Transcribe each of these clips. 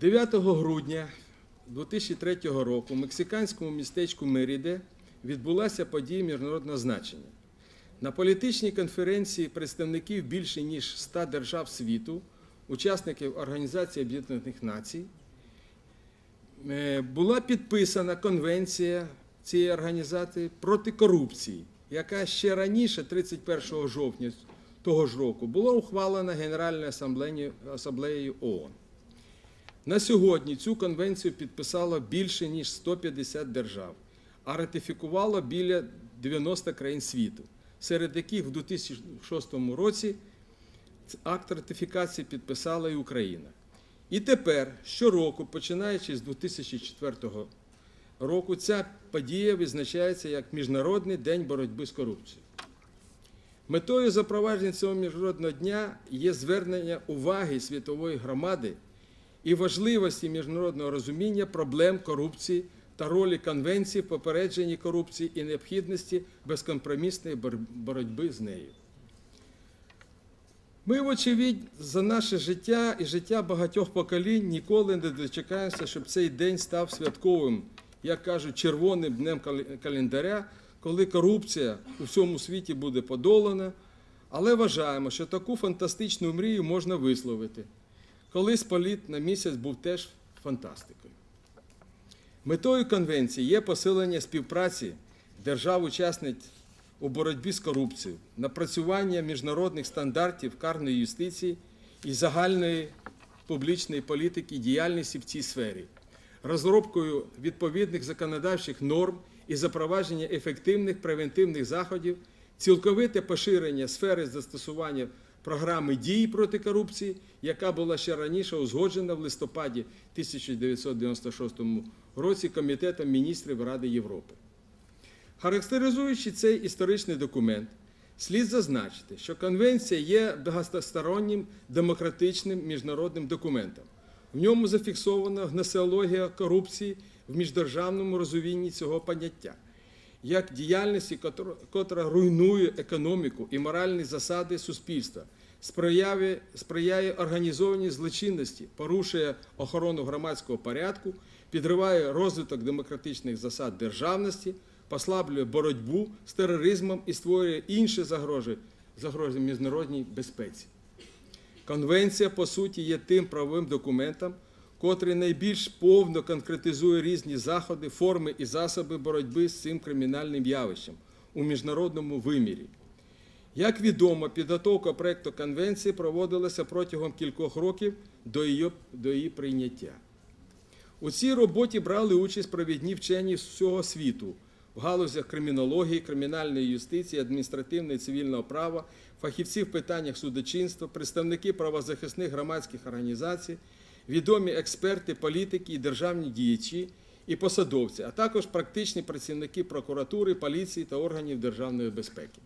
9 грудня 2003 року в мексиканському містечку Меріде відбулася подія міжнародного значення. На політичній конференції представників більше ніж 100 держав світу, учасників Організації Об'єднаних Націй, е, була підписана конвенція цієї організації проти корупції, яка ще раніше, 31 жовтня того ж року, була ухвалена Генеральною асамблеєю- асамблеєю ООН. На сьогодні цю конвенцію підписало більше ніж 150 держав, а ратифікувало біля 90 країн світу, серед яких в 2006 році акт ратифікації підписала і Україна. І тепер, щороку, починаючи з 2004 року, ця подія відзначається як Міжнародний день боротьби з корупцією. Метою запровадження цього міжнародного дня є звернення уваги світової громади і важливості міжнародного розуміння проблем корупції та ролі конвенції в попередженні корупції і необхідності безкомпромісної боротьби з нею. Ми, вочевидь, за наше життя і життя багатьох поколінь ніколи не дочекаємося, щоб цей день став святковим, як кажуть, червоним днем календаря, коли корупція у всьому світі буде подолана. Але вважаємо, що таку фантастичну мрію можна висловити. Колись політ на місяць був теж фантастикою. Метою конвенції є посилення співпраці держав-учасниць у боротьбі з корупцією, напрацювання міжнародних стандартів карної юстиції і загальної публічної політики діяльності в цій сфері, розробкою відповідних законодавчих норм і запровадження ефективних превентивних заходів, цілковите поширення сфери застосування програми дії проти корупції, яка була ще раніше узгоджена в листопаді 1996 році Комітетом міністрів Ради Європи. Характеризуючи цей історичний документ, слід зазначити, що конвенція є багатостороннім демократичним міжнародним документом. В ньому зафіксована гносеологія корупції в міждержавному розумінні цього поняття, як діяльності, котра- руйнує економіку і моральні засади суспільства, сприяє, організованій злочинності, порушує охорону громадського порядку, підриває розвиток демократичних засад державності, послаблює боротьбу з тероризмом і створює інші загрози, загрози міжнародній безпеці. Конвенція, по суті, є тим правовим документом, котрий найбільш повно конкретизує різні заходи, форми і засоби боротьби з цим кримінальним явищем у міжнародному вимірі. Як відомо, підготовка проєкту конвенції проводилася протягом кількох років до її, до її прийняття. У цій роботі брали участь провідні вчені з всього світу в галузях кримінології, кримінальної юстиції, адміністративного і цивільного права, фахівці в питаннях судочинства, представники правозахисних громадських організацій, відомі експерти, політики і державні діячі і посадовці, а також практичні працівники прокуратури, поліції та органів державної безпеки.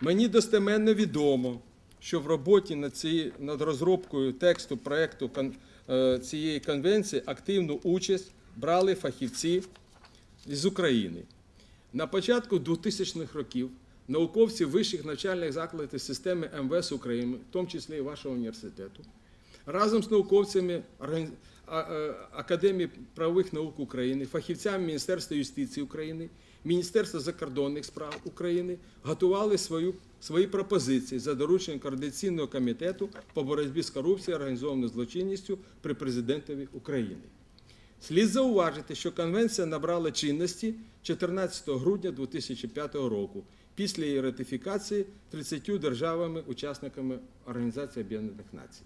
Мені достеменно відомо, що в роботі над, цією- над розробкою тексту проекту кон- е, цієї конвенції активну участь брали фахівці з України. На початку 2000-х років науковці вищих навчальних закладів системи МВС України, в тому числі і вашого університету, разом з науковцями е, Академії правових наук України, фахівцями Міністерства юстиції України, Міністерства закордонних справ України готували свою, свої пропозиції за дорученням Координаційного комітету по боротьбі з корупцією організованою злочинністю при президентові України. Слід зауважити, що конвенція набрала чинності 14 грудня 2005 року після її ратифікації 30 державами-учасниками Організації Об'єднаних Націй.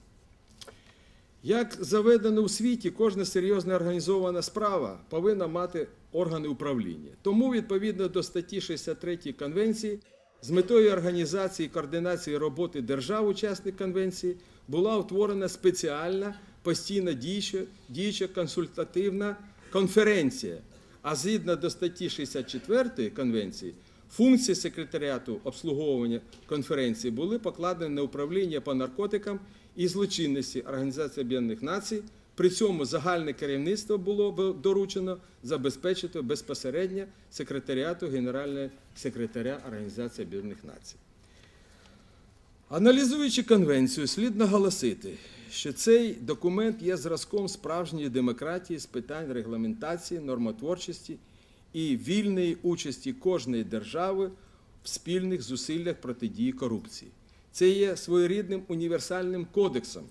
Як заведено у світі, кожна серйозна організована справа повинна мати органи управління. Тому, відповідно до статті 63 Конвенції, з метою організації і координації роботи держав-учасник конвенції була утворена спеціальна постійно діюча, діюча консультативна конференція. А згідно до статті 64 Конвенції, функції секретаріату обслуговування конференції були покладені на управління по наркотикам і злочинності Організації Об'єднаних Націй. При цьому загальне керівництво було доручено забезпечити безпосередньо секретаріату Генерального секретаря Організації Об'єднаних Націй. Аналізуючи конвенцію, слід наголосити, що цей документ є зразком справжньої демократії з питань регламентації, нормотворчості і вільної участі кожної держави в спільних зусиллях протидії корупції. Це є своєрідним універсальним кодексом,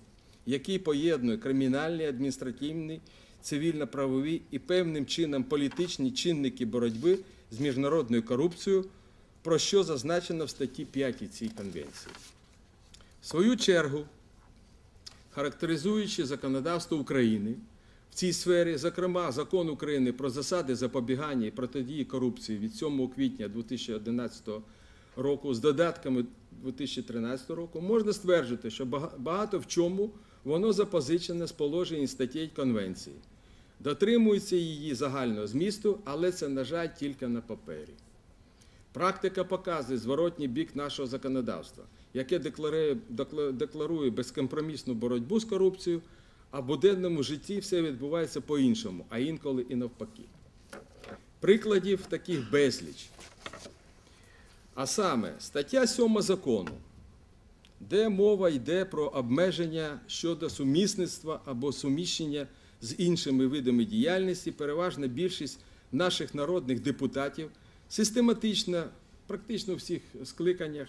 який поєднує кримінальні, адміністративні, цивільно-правові і певним чином політичні чинники боротьби з міжнародною корупцією, про що зазначено в статті 5 цієї конвенції. В свою чергу, характеризуючи законодавство України в цій сфері, зокрема закон України про засади запобігання і протидії корупції від 7 квітня 2011 року з додатками 2013 року, можна стверджувати, що багато в чому воно запозичене з положень статей Конвенції. Дотримується її загального змісту, але це, на жаль, тільки на папері. Практика показує зворотній бік нашого законодавства, яке декларує, декларує безкомпромісну боротьбу з корупцією, а в буденному житті все відбувається по-іншому, а інколи і навпаки. Прикладів таких безліч. А саме стаття 7 закону, де мова йде про обмеження щодо сумісництва або суміщення з іншими видами діяльності, переважна більшість наших народних депутатів систематично, практично всіх скликаннях,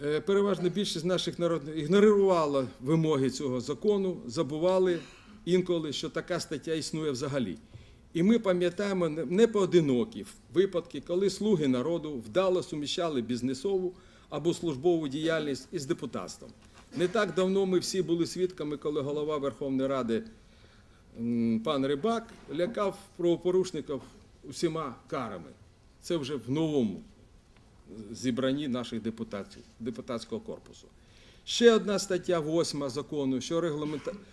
переважна більшість наших народних ігнорувала вимоги цього закону, забували інколи, що така стаття існує взагалі. І ми пам'ятаємо не- непоодинокі випадки, коли слуги народу вдало суміщали бізнесову або службову діяльність із депутатством. Не так давно ми всі були свідками, коли голова Верховної Ради пан Рибак лякав правопорушників усіма карами. Це вже в новому зібранні наших депутатів, депутатського корпусу. Ще одна стаття 8 закону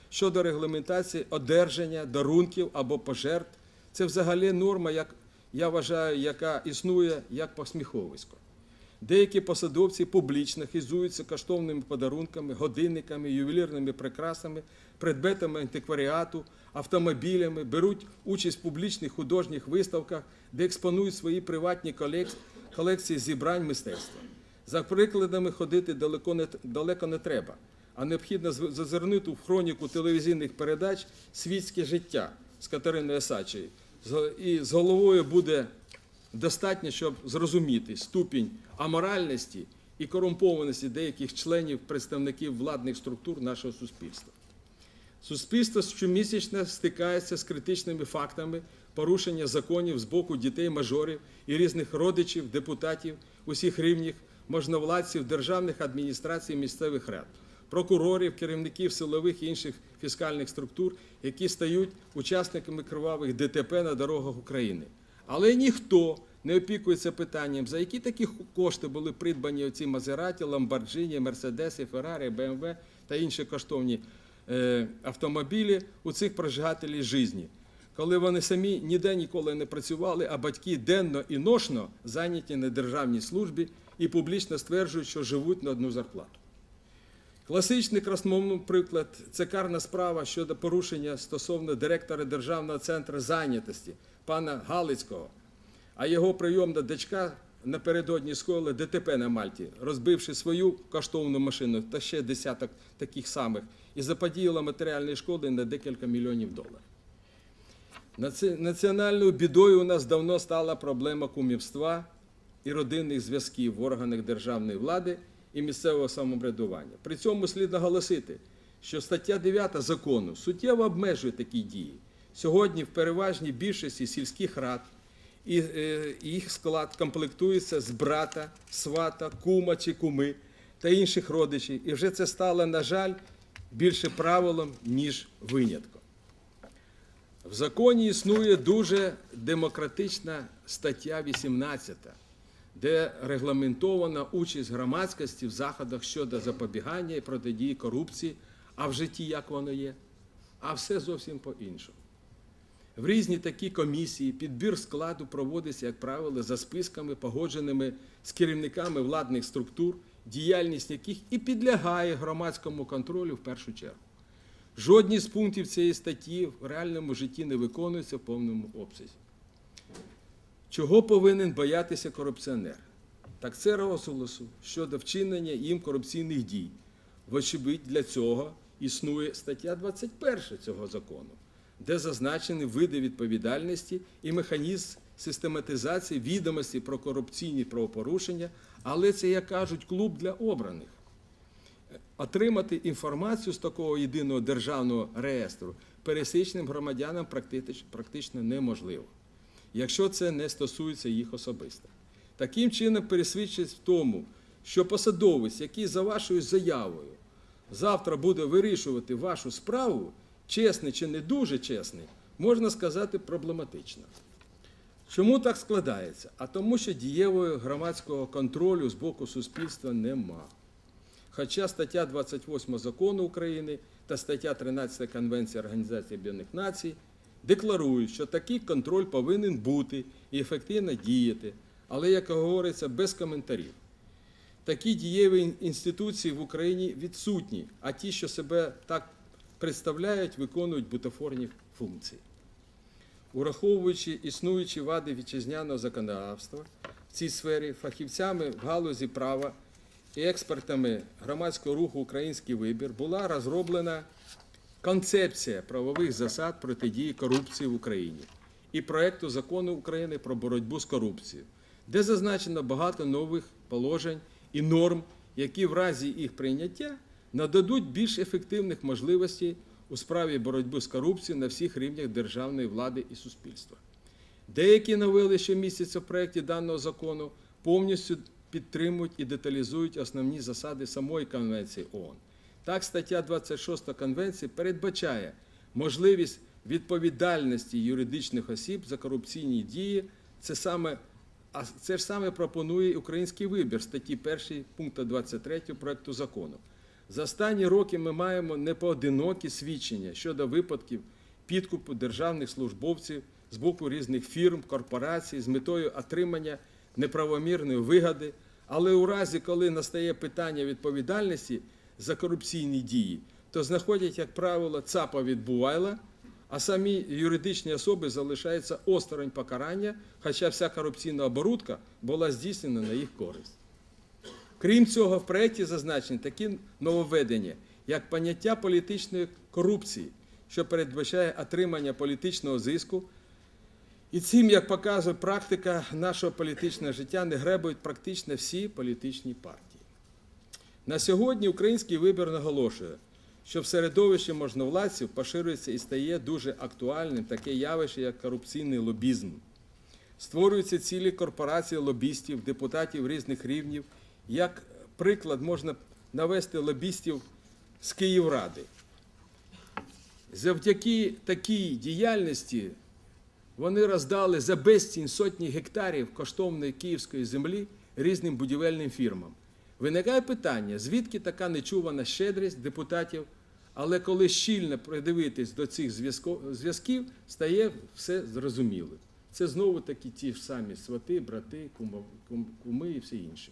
щодо регламентації одержання дарунків або пожертв. Це взагалі норма, як я вважаю, яка існує як посміховисько. Деякі посадовці публічно хизуються коштовними подарунками, годинниками, ювелірними прикрасами, предметами антикваріату, автомобілями, беруть участь в публічних художніх виставках, де експонують свої приватні колек- колекції зібрань мистецтва. За прикладами ходити далеко не, далеко не треба, а необхідно зазирнути в хроніку телевізійних передач світське життя з Катериною Осадчою. З- І з головою буде достатньо, щоб зрозуміти ступінь аморальності і корумпованості деяких членів представників владних структур нашого суспільства. Суспільство щомісячно стикається з критичними фактами порушення законів з боку дітей-мажорів і різних родичів, депутатів усіх рівнів, можновладців державних адміністрацій місцевих рад, прокурорів, керівників силових і інших фіскальних структур, які стають учасниками кривавих ДТП на дорогах України. Але ніхто не опікується питанням, за які такі кошти були придбані оці Мазераті, Ламборджині, Мерседеси, Феррарі, БМВ та інші коштовні автомобілі у цих прожигателів житті, коли вони самі ніде ніколи не працювали, а батьки денно і ношно зайняті на державній службі і публічно стверджують, що живуть на одну зарплату. Класичний красномовний приклад це карна справа щодо порушення стосовно директора Державного центру зайнятості пана Галицького, а його прийомна дочка напередодні скоїла ДТП на Мальті, розбивши свою коштовну машину та ще десяток таких самих, і заподіяла матеріальної шкоди на декілька мільйонів доларів. Національною бідою у нас давно стала проблема кумівства і родинних зв'язків в органах державної влади і місцевого самоврядування. При цьому слід наголосити, що стаття 9 закону суттєво обмежує такі дії. Сьогодні в переважній більшості сільських рад і е, їх склад комплектується з брата, свата, кума чи куми та інших родичів. І вже це стало, на жаль, більше правилом, ніж винятком. В законі існує дуже демократична стаття 18, де регламентована участь громадськості в заходах щодо запобігання і протидії корупції, а в житті як воно є, а все зовсім по-іншому. В різні такі комісії підбір складу проводиться, як правило, за списками, погодженими з керівниками владних структур, діяльність яких і підлягає громадському контролю в першу чергу. Жодні з пунктів цієї статті в реальному житті не виконуються в повному обсязі. Чого повинен боятися корупціонер? Так це розголосу щодо вчинення їм корупційних дій. Вочевидь, для цього існує стаття 21 цього закону, де зазначені види відповідальності і механізм систематизації відомостей про корупційні правопорушення, але це, як кажуть, клуб для обраних. Отримати інформацію з такого єдиного державного реєстру пересічним громадянам практично неможливо, якщо це не стосується їх особисто. Таким чином пересвідчить в тому, що посадовець, який за вашою заявою завтра буде вирішувати вашу справу, чесний чи не дуже чесний, можна сказати проблематично. Чому так складається? А тому, що дієвого громадського контролю з боку суспільства нема. Хоча стаття 28 закону України та стаття 13 Конвенції Організації Об'єднаних Націй декларують, що такий контроль повинен бути і ефективно діяти, але, як говориться, без коментарів. Такі дієві інституції в Україні відсутні, а ті, що себе так представляють, виконують бутафорні функції. Ураховуючи існуючі вади вітчизняного законодавства в цій сфері, фахівцями в галузі права і експертами громадського руху Український вибір була розроблена концепція правових засад протидії корупції в Україні і проекту закону України про боротьбу з корупцією, де зазначено багато нових положень і норм, які в разі їх прийняття нададуть більш ефективних можливостей у справі боротьби з корупцією на всіх рівнях державної влади і суспільства. Деякі новели, що містяться в проєкті даного закону, повністю підтримують і деталізують основні засади самої Конвенції ООН. Так, стаття 26 Конвенції передбачає можливість відповідальності юридичних осіб за корупційні дії. Це саме а це ж саме пропонує український вибір статті 1 пункту 23 проекту закону. За останні роки ми маємо непоодинокі свідчення щодо випадків підкупу державних службовців з боку різних фірм, корпорацій з метою отримання неправомірної вигоди. Але у разі, коли настає питання відповідальності за корупційні дії, то знаходять, як правило, ЦАПа відбувайла, а самі юридичні особи залишаються осторонь покарання, хоча вся корупційна оборудка була здійснена на їх користь. Крім цього, в проєкті зазначені такі нововведення, як поняття політичної корупції, що передбачає отримання політичного зиску. І цим, як показує практика нашого політичного життя, не гребують практично всі політичні партії. На сьогодні український вибір наголошує, що в середовищі можновладців поширюється і стає дуже актуальним таке явище, як корупційний лобізм. Створюються цілі корпорації лобістів, депутатів різних рівнів. Як приклад можна навести лобістів з Київради. Завдяки такій діяльності вони роздали за безцінь сотні гектарів коштовної київської землі різним будівельним фірмам. Виникає питання, звідки така нечувана щедрість депутатів, але коли щільно придивитись до цих зв'язків, стає все зрозуміло. Це знову таки ті ж самі свати, брати, куми і всі інші.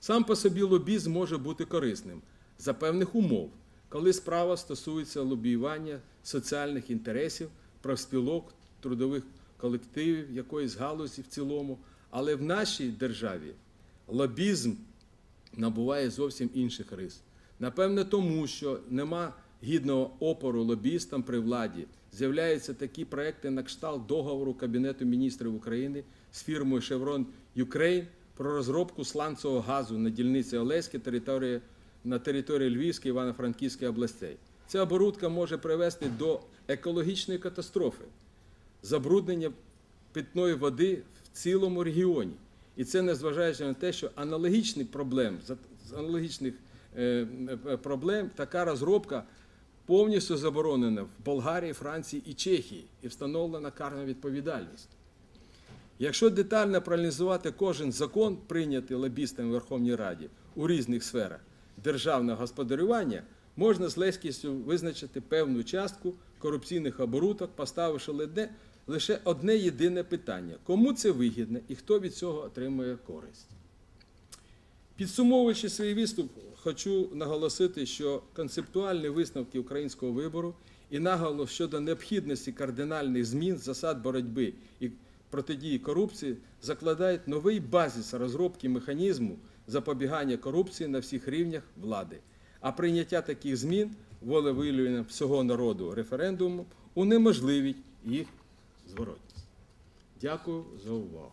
Сам по собі лобізм може бути корисним за певних умов, коли справа стосується лобіювання соціальних інтересів, профспілок, трудових колективів, якоїсь галузі в цілому. Але в нашій державі лобізм набуває зовсім інших рис. Напевне, тому що нема гідного опору лобістам при владі. З'являються такі проекти на кшталт договору Кабінету міністрів України з фірмою Chevron Ukraine про розробку сланцевого газу на дільниці Олеській території, на території Львівської Івано-Франківської областей. Ця оборудка може привести до екологічної катастрофи, забруднення питної води в цілому регіоні. І це незважаючи на те, що аналогічний проблем, з аналогічних е, е, проблем така розробка повністю заборонена в Болгарії, Франції і Чехії і встановлена карна відповідальність. Якщо детально проаналізувати кожен закон, прийнятий лобістами в Верховній Раді у різних сферах державного господарювання, можна з легкістю визначити певну частку корупційних оборудок, поставивши лише- одне єдине питання: кому це вигідно і хто від цього отримує користь. Підсумовуючи свій виступ, хочу наголосити, що концептуальні висновки українського вибору і наголос щодо необхідності кардинальних змін засад боротьби і протидії корупції закладають новий базис розробки механізму запобігання корупції на всіх рівнях влади. А прийняття таких змін волевиявлення всього народу референдуму унеможливить їх зворотність. Дякую за увагу.